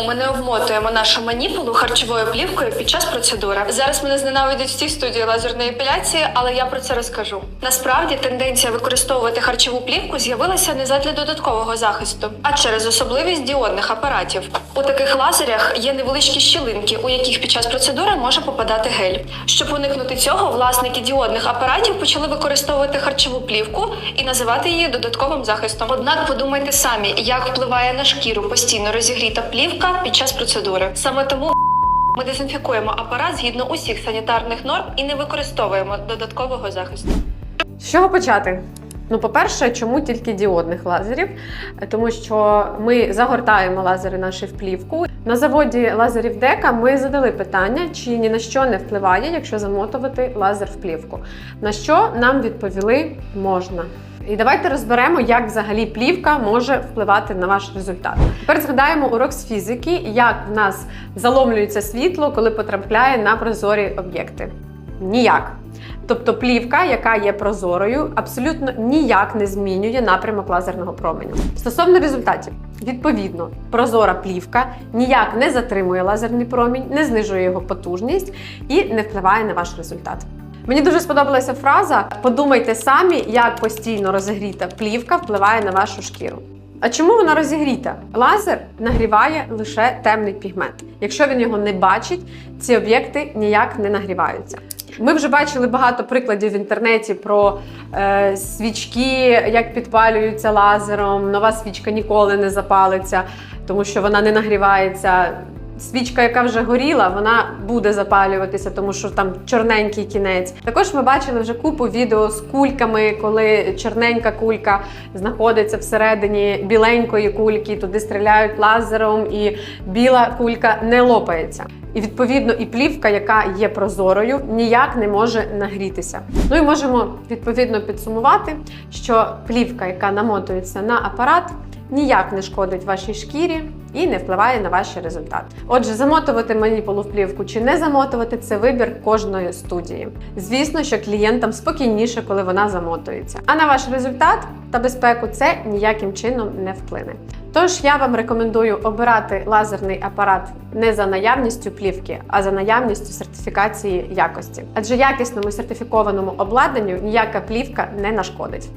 Ми не вмотуємо нашу маніпулу харчовою плівкою під час процедури. Зараз мене зненавидять всі студії лазерної епіляції, але я про це розкажу. Насправді тенденція використовувати харчову плівку з'явилася не задля додаткового захисту, а через особливість діодних апаратів. У таких лазерях є невеличкі щілинки, у яких під час процедури може попадати гель. Щоб уникнути цього, власники діодних апаратів почали використовувати харчову плівку і називати її додатковим захистом. Однак подумайте самі, як впливає на шкіру постійно розігріта плівка під час процедури. Саме тому ми дезінфікуємо апарат згідно усіх санітарних норм і не використовуємо додаткового захисту. З чого почати? Ну, по-перше, чому тільки діодних лазерів? Тому що ми загортаємо лазери наші в плівку. На заводі лазерів Дека ми задали питання, чи ні на що не впливає, якщо замотувати лазер в плівку. На що нам відповіли можна. І давайте розберемо, як взагалі плівка може впливати на ваш результат. Тепер згадаємо урок з фізики, як в нас заломлюється світло, коли потрапляє на прозорі об'єкти. Ніяк. Тобто плівка, яка є прозорою, абсолютно ніяк не змінює напрямок лазерного променю. Стосовно результатів, відповідно, прозора плівка ніяк не затримує лазерний промінь, не знижує його потужність і не впливає на ваш результат. Мені дуже сподобалася фраза: подумайте самі, як постійно розігріта плівка впливає на вашу шкіру. А чому вона розігріта? Лазер нагріває лише темний пігмент. Якщо він його не бачить, ці об'єкти ніяк не нагріваються. Ми вже бачили багато прикладів в інтернеті про е, свічки, як підпалюються лазером. Нова свічка ніколи не запалиться, тому що вона не нагрівається. Свічка, яка вже горіла, вона буде запалюватися, тому що там чорненький кінець. Також ми бачили вже купу відео з кульками, коли чорненька кулька знаходиться всередині біленької кульки, туди стріляють лазером, і біла кулька не лопається. І відповідно і плівка, яка є прозорою, ніяк не може нагрітися. Ну і можемо відповідно підсумувати, що плівка, яка намотується на апарат, ніяк не шкодить вашій шкірі і не впливає на ваш результат. Отже, замотувати маніпулу в плівку чи не замотувати це вибір кожної студії. Звісно, що клієнтам спокійніше, коли вона замотується. А на ваш результат та безпеку це ніяким чином не вплине. Тож я вам рекомендую обирати лазерний апарат не за наявністю плівки, а за наявністю сертифікації якості. Адже якісному сертифікованому обладнанню ніяка плівка не нашкодить.